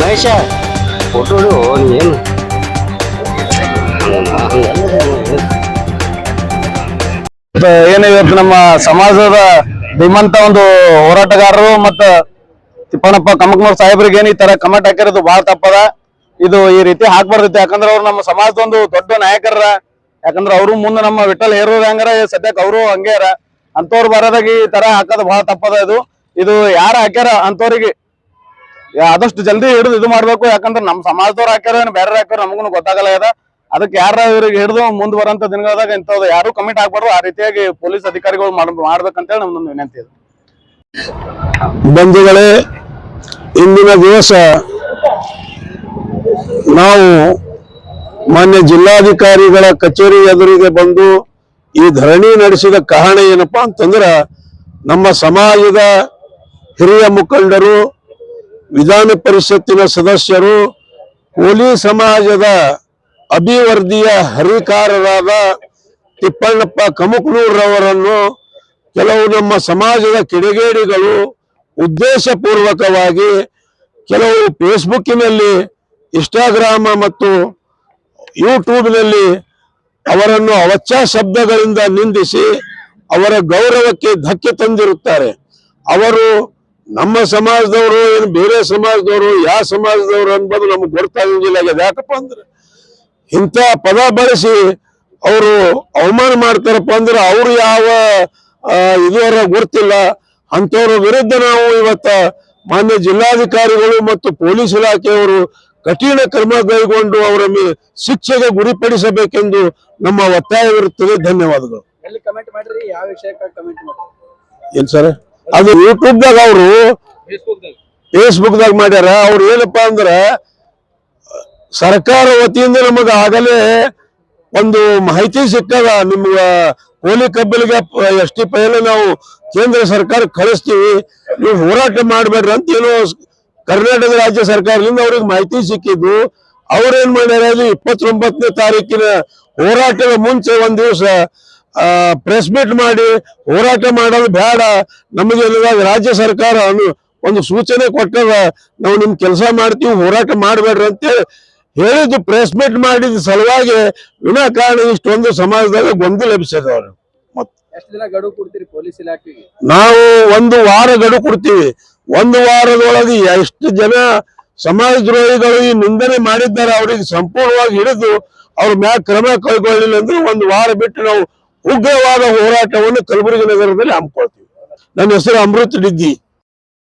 Mahesh photo ಏನು? ಇವತ್ತು ಏನು ಇವತ್ತು ನಮ್ಮ ಸಮಾಜದ ಧೀಮಂತ ಒಂದು ಹೋರಾಟಗಾರರು ಮತ್ತ ತಿಪ್ಪಣ್ಣಪ್ಪ ಕಮಕ್ನೂರ್ ಸಾಹೇಬ್ರಿಗೆ ಏನ್ ಈ ತರ ಕಮೆಂಟ್ ಹಾಕಿರೋದು ಬಹಳ ತಪ್ಪದ. ಇದು ಈ ರೀತಿ ಹಾಕ್ಬಾರ್ದೈತಿ ಯಾಕಂದ್ರೆ ಅವ್ರು ನಮ್ಮ ಸಮಾಜದ ಒಂದು ದೊಡ್ಡ ನಾಯಕರ, ಯಾಕಂದ್ರೆ ಅವರು ಮುಂದೆ ನಮ್ಮ ವಿಠಲ್ ಹೇರೋದು ಹಂಗಾರ, ಸದ್ಯಕ್ಕೆ ಅವರು ಹಂಗೆ ಅರ ಅಂತವ್ರು ಬರೋದಾಗ ಈ ತರ ಹಾಕೋದು ಬಹಳ ತಪ್ಪದ ಇದು. ಇದು ಯಾರು ಹಾಕ್ಯಾರ ಅಂತವ್ರಿಗೆ ಆದಷ್ಟು ಜಲ್ದಿ ಹಿಡಿದು ಇದು ಮಾಡ್ಬೇಕು. ಯಾಕಂದ್ರೆ ನಮ್ಮ ಸಮಾಜದವ್ರು ಹಾಕ್ಯಾರ ಏನ್ ಬೇರೆ ಹಾಕ್ಯಾರ ನಮಗೂ ಗೊತ್ತಾಗಲ್ಲ ಅದ ಅದಕ್ಕೆ ಯಾರ ಇವ್ರಿಗೆ ಹಿಡಿದು ಮುಂದ್ ಬರೋಂತ ದಿನಗಳದಾಗ ಇಂಥದ್ದು ಯಾರು ಕಮಿಟ್ ಆಗ್ಬಾರ್ದು. ಆ ರೀತಿಯಾಗಿ ಪೊಲೀಸ್ ಅಧಿಕಾರಿಗಳು ಮಾಡ್ ಮಾಡ್ಬೇಕಂತೇಳಿ ನಮ್ದೊಂದು ವಿನಂತಿ ಇದೆ. ಬಂಧುಗಳೇ, ಇಂದಿನ ದಿವಸ ನಾವು ಮಾನ್ಯ ಜಿಲ್ಲಾಧಿಕಾರಿಗಳ ಕಚೇರಿ ಎದುರಿಗೆ ಬಂದು ಈ ಧರಣಿ ನಡೆಸಿದ ಕಾರಣ ಏನಪ್ಪ ಅಂತಂದ್ರೆ ನಮ್ಮ ಸಮಾಜದ ಹಿರಿಯ ಮುಖಂಡರು, ವಿಧಾನ ಪರಿಷತ್ತಿನ ಸದಸ್ಯರು ಕೋಲಿ ಸಮಾಜದ ಅಭಿವೃದ್ಧಿಯ ಹರಿಕಾರರಾದ ತಿಪ್ಪಣ್ಣಪ್ಪ ಕಮಕ್ನೂರವರನ್ನು ಕೆಲವು ನಮ್ಮ ಸಮಾಜದ ಕಿಡಿಗೇಡಿಗಳು ಉದ್ದೇಶಪೂರ್ವಕವಾಗಿ ಕೆಲವು ಫೇಸ್ಬುಕ್ಕಿನಲ್ಲಿ ಇನ್ಸ್ಟಾಗ್ರಾಮ್ ಮತ್ತು ಯೂಟ್ಯೂಬ್ನಲ್ಲಿ ಅವರನ್ನು ಅವಚ್ಚ ಶಬ್ದಗಳಿಂದ ನಿಂದಿಸಿ ಅವರ ಗೌರವಕ್ಕೆ ಧಕ್ಕೆ ತಂದಿರುತ್ತಾರೆ. ಅವರು ನಮ್ಮ ಸಮಾಜದವರು ಏನು ಬೇರೆ ಸಮಾಜದವರು ಯಾವ ಸಮಾಜದವರು ಅನ್ಬೋದು ನಮ್ಗೆ ಗೊತ್ತಾಗಿಲ್ಲ ಯಾಕಪ್ಪ ಅಂದ್ರೆ ಇಂಥ ಪದ ಬಳಸಿ ಅವರು ಅವಮಾನ ಮಾಡ್ತಾರಪ್ಪ ಅಂದ್ರೆ ಅವ್ರು ಯಾವ ಇದುವರ ಗೊತ್ತಿಲ್ಲ. ಅಂಥವ್ರ ವಿರುದ್ಧ ನಾವು ಇವತ್ತ ಮಾನ್ಯ ಜಿಲ್ಲಾಧಿಕಾರಿಗಳು ಮತ್ತು ಪೊಲೀಸ್ ಇಲಾಖೆಯವರು ಕಠಿಣ ಕ್ರಮ ಕೈಗೊಂಡು ಅವರ ಶಿಕ್ಷೆಗೆ ಗುರಿಪಡಿಸಬೇಕೆಂದು ನಮ್ಮ ಒತ್ತಾಯವಿರುತ್ತದೆ. ಧನ್ಯವಾದಗಳು. ಏನ್ ಸರ್? ಅದು ಯೂಟ್ಯೂಬ್ದಾಗ ಅವರು ಫೇಸ್ಬುಕ್ದಾಗ ಫೇಸ್ಬುಕ್ ದಾಗ ಮಾಡ್ಯಾರ. ಅವ್ರು ಏನಪ್ಪಾ ಅಂದ್ರ ಸರ್ಕಾರ ವತಿಯಿಂದ ನಮಗ ಆಗಲೇ ಒಂದು ಮಾಹಿತಿ ಸಿಕ್ಕದ. ನಿಮ್ಗ ಕೋಲಿ ಕಬ್ಬಲಿಗೆ ಎಸ್ ಟಿ ಪೈಲ ನಾವು ಕೇಂದ್ರ ಸರ್ಕಾರ ಕಳಿಸ್ತೀವಿ. ನೀವು ಹೋರಾಟ ಮಾಡ್ಬೇಡ್ರಿ ಅಂತ ಏನೋ ಕರ್ನಾಟಕ ರಾಜ್ಯ ಸರ್ಕಾರದಿಂದ ಅವ್ರಿಗೆ ಮಾಹಿತಿ ಸಿಕ್ಕಿದ್ದು ಅವ್ರೇನ್ ಮಾಡ್ಯಾರ ಅಲ್ಲಿ ಇಪ್ಪತ್ತೊಂಬತ್ತನೇ ತಾರೀಕಿನ ಹೋರಾಟದ ಮುಂಚೆ ಒಂದ್ ದಿವಸ ಪ್ರೆಸ್ ಮೀಟ್ ಮಾಡಿ ಹೋರಾಟ ಮಾಡೋದು ಬೇಡ. ನಮಗೆ ರಾಜ್ಯ ಸರ್ಕಾರ ಅನು ಒಂದು ಸೂಚನೆ ಕೊಟ್ಟದ ನಾವು ನಿಮ್ ಕೆಲಸ ಮಾಡ್ತೀವಿ ಹೋರಾಟ ಮಾಡಬೇಡ್ರಿ ಅಂತೇಳಿ ಹೇಳಿದ್ದು ಪ್ರೆಸ್ ಮೀಟ್ ಮಾಡಿದ ಸಲುವಾಗಿ ವಿನಾಕಾರಣ ಇಷ್ಟೊಂದು ಸಮಾಜದಾಗ ಗೊಂದಲ ಎಬ್ಬಿಸಿದ ಅವರು. ಎಷ್ಟು ದಿನ ಗಡುವು ಕೊಡ್ತೀರಿ ಪೊಲೀಸ್ ಇಲಾಖೆಗೆ? ನಾವು ಒಂದು ವಾರ ಗಡು ಕೊಡ್ತೀವಿ. ಒಂದು ವಾರದೊಳಗೆ ಎಷ್ಟು ಜನ ಸಮಾಜದ್ರೋಹಿಗಳು ಈ ನಿಂದನೆ ಮಾಡಿದ್ದಾರೆ ಅವರಿಗೆ ಸಂಪೂರ್ಣವಾಗಿ ಹಿಡಿದು ಅವ್ರ ಮ್ಯಾಗ ಕ್ರಮ ಕೈಗೊಳ್ಳಲಿಲ್ಲ ಅಂದ್ರೆ ಒಂದು ವಾರ ಬಿಟ್ಟು ನಾವು ಉಗ್ರವಾದ ಹೋರಾಟವನ್ನು ಕಲಬುರಗಿ ನಗರದಲ್ಲಿ ಹಮ್ಮಿಕೊಳ್ತೀವಿ. ನನ್ನ ಹೆಸರು ಅಮೃತ್ ಡಿಗ್ಗಿ.